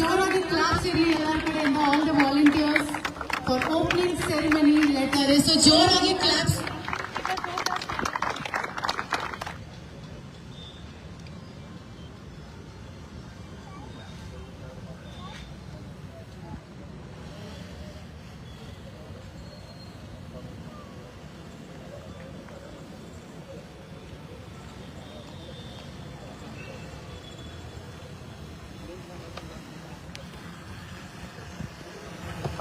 a round of applause to all the volunteers for opening ceremony. Let us so join again claps.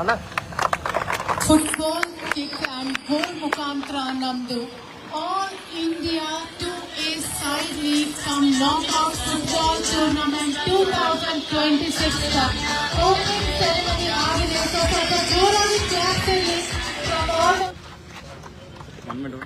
Football kick and goal Mukantra Namdu. All India 2A side league from knockout football tournament 2026. Open ceremony organized by the Gurami Captain from all. One minute.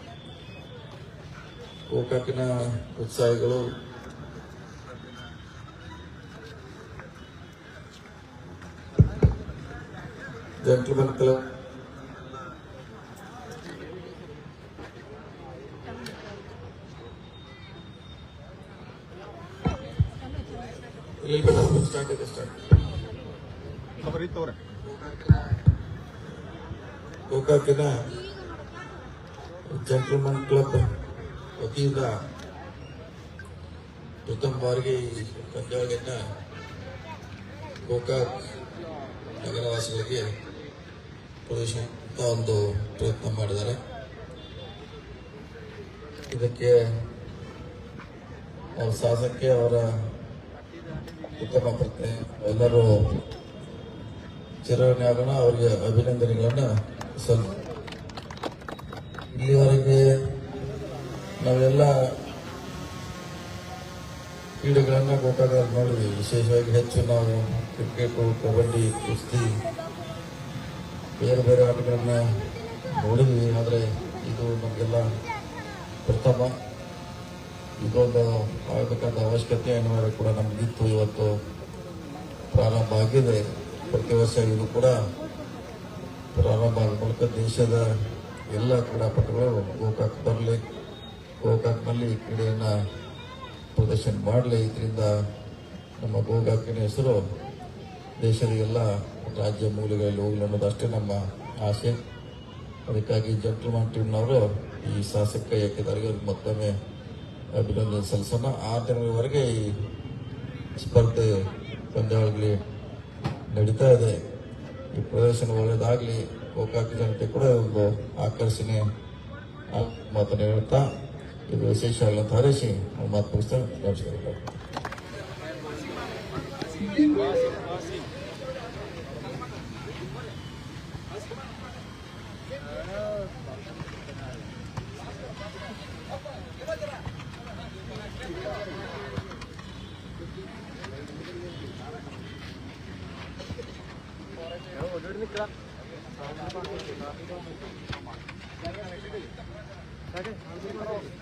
ಗೋಕಾಕಿನ ಉತ್ಸಾಹಿಗಳು. Gentleman club start ಇದೆ start ಗೋಕಾಕಿನ gentleman club ವತಿಯಿಂದ ಪ್ರಥಮ ಬಾರಿಗೆ ಈ ಪಂದ್ಯಾವಳಿಯನ್ನ ಗೋಕಾಕ್ ನಗರವಾಸಿಗಳಿಗೆ ಪ್ರವೇಶಿಸುವಂತ ಒಂದು ಪ್ರಯತ್ನ ಮಾಡಿದ್ದಾರೆ. ಇದಕ್ಕೆ ಅವರ ಸಾಹಸಕ್ಕೆ ಅವರ ಉತ್ತಮ ಪ್ರಜ್ಞೆ ಎಲ್ಲರೂ ಚಿರವಣೆ ಆಗೋಣ ಅವರಿಗೆ ಅಭಿನಂದನೆಗಳನ್ನು ಸಲ್ ಕ್ರೀಡೆಗಳನ್ನ ಗೋಕಾಕದಲ್ಲಿ ನೋಡಿದ್ವಿ ವಿಶೇಷವಾಗಿ ಹೆಚ್ಚು ನಾವು ಕ್ರಿಕೆಟು ಕಬಡ್ಡಿ, ಕುಸ್ತಿ, ಬೇರೆ ಬೇರೆ ಆಟಗಳನ್ನ ನೋಡಿದ್ವಿ. ಆದರೆ ಇದು ನಮಗೆಲ್ಲ ಪ್ರಥಮ ಇದೊಂದು ಆಗಬೇಕಾದ ಅವಶ್ಯಕತೆ ಅನಿವಾರ್ಯ ಕೂಡ ನಮಗಿತ್ತು. ಇವತ್ತು ಪ್ರಾರಂಭ ಆಗಿದೆ. ಪ್ರತಿ ವರ್ಷ ಇದು ಕೂಡ ಪ್ರಾರಂಭ ಆದ ಮೂಲಕ ದೇಶದ ಎಲ್ಲ ಕ್ರೀಡಾಪಟುಗಳು ಗೋಕಾಕ್ ಬರಲಿ, ಗೋಕಾಕ್ನಲ್ಲಿ ಕ್ರೀಡೆಯನ್ನ ಪ್ರದರ್ಶನ ಮಾಡಲಿ ಇದರಿಂದ ನಮ್ಮ ಗೋಗಾಕಿನ ಹೆಸರು ದೇಶದ ಎಲ್ಲ ರಾಜ್ಯ ಮೂಲೆಗಳಲ್ಲಿ ಹೋಗಲಿ ಅನ್ನೋದು ಅಷ್ಟೇ ನಮ್ಮ ಆಸೆ. ಅದಕ್ಕಾಗಿ ಜಂಟ್ಲ್ಮನ್ ಟೀಮ್ನವರು ಈ ಶಾಸಕ ಏಕೆದಾರಿಗೆ ಮತ್ತೊಮ್ಮೆ ಅಭಿನಂದನೆ ಸಲ್ಲಿಸೋಣ ಆ ದಿನಗಳವರೆಗೆ ಈ ಸ್ಪರ್ಧೆ ಪಂದ್ಯಾವಳಿ ನಡೀತಾ ಇದೆ. ಈ ಪ್ರದರ್ಶನ ಒಳ್ಳೆಯದಾಗಲಿ ಗೋಕಾಕ ಜನತೆ ಕೂಡ ಒಂದು ಆಕರ್ಷಣೆ ಮಾತನ್ನು ಹೇಳ್ತಾ એવી અશેષ હાલત હારે છે હું માત પુસ્તક દર્જ કરી Gracias. Thank you.